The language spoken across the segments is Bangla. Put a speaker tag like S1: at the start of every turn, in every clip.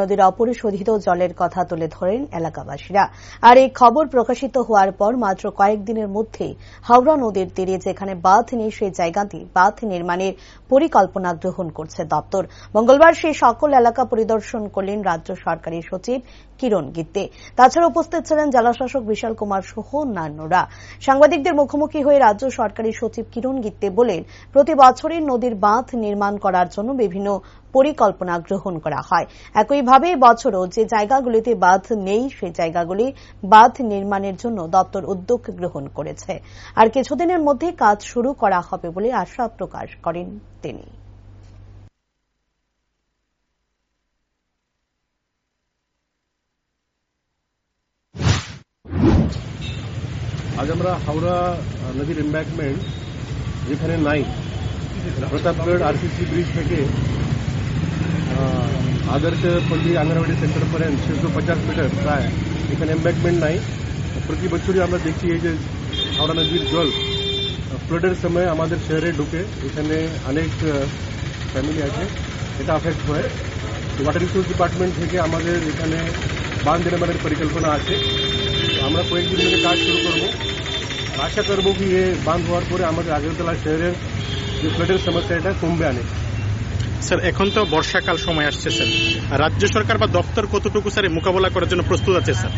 S1: নদীর অপরিশোধিত জলের কথা তুলে ধরেন এলাকাবাসীরা। আর এই খবর প্রকাশিত হওয়ার পর মাত্র কয়েকদিনের মধ্যে হাওড়া নদীর তীরে যেখানে বাঁধ নেই, সেই জায়গাতে বাঁধ নির্মাণের পরিকল্পনা গ্রহণ করছে দপ্তর। মঙ্গলবার সেই সকল এলাকা পরিদর্শন করলেন রাজ্য সরকারি সচিব কিরণ গিত্তে। তাছাড়া উপস্থিত ছিলেন জেলাশাসক বিশাল কুমার সহ অন্যান্যরা। সাংবাদিকদের মুখোমুখি হয়ে রাজ্য সরকারি সচিব কিরণ গিত্তে বলেন, প্রতি বছরই নদীর বাঁধ নির্মাণ করার জন্য বিভিন্ন পরিকল্পনা গ্রহণ করা হয়। একইভাবে বছরও যে জায়গাগুলিতে বাঁধ নেই সেই জায়গাগুলি বাঁধ নির্মাণের জন্য দপ্তর উদ্যোগ গ্রহণ করেছে। আর কিছুদিনের মধ্যে কাজ শুরু করা হবে বলে আশা প্রকাশ করেন তিনি।
S2: আজ আমরা হাওড়া নদীর এম্ব্যাকমেন্ট যেখানে নাই প্রতাপগড় আরসিসি ব্রিজ থেকে आदर्श पल्ली अंगनवाडी सेंटरपर्यंत छेशो पचास মিটার প্রায় এখানে এম্ব্যাকমেন্ট নাই প্রতি বছরই আমরা দেখছি এই যে হাওড়া নদীর জল ফ্লাডের সময় আমাদের শহরে ঢুকে এখানে অনেক ফ্যামিলি আছে এটা আফেক্ট হয় ওয়াটার রিসোর্স ডিপার্টমেন্ট থেকে আমাদের এখানে বাঁধ নির্মাণের পরিকল্পনা আছে তো আমরা কয়েকদিন মধ্যে কাজ শুরু করব আর আশা করবো কি এ বাঁধ হওয়ার পরে আমাদের আগরতলা শহরের যে ফ্লাডের সমস্যা এটা কমবে অনেক
S3: স্যার এখন তো বর্ষাকাল সময় আসছে স্যার রাজ্য সরকার বা দপ্তর কতটুকু স্যার মোকাবেলা করার জন্য প্রস্তুত আছে sir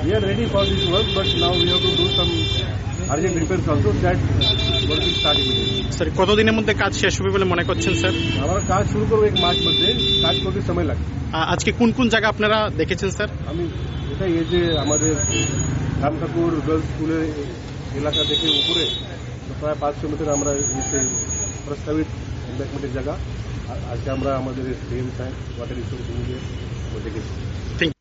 S2: We are ready for this work, but now we have to do some urgent repairs also. That work will start immediately.
S3: Sir কতদিনের মধ্যে কাজ শেষ হবে বলে মনে করছেন স্যার
S2: আমরা কাজ শুরু করব এক মাস মধ্যে কাজ করতে সময় লাগবে
S3: আজকে কোন কোন জায়গা আপনারা দেখেছেন স্যার
S2: আমি এটাই এই যে আমাদের রাম ঠাকুর গার্লস স্কুলের এলাকা থেকে উপরে प्राय पाँच मीटर हमारा प्रस्तावित एक मीटर जगह आज के हमारा एम साहब वाटर रिसोर्स थैंक यू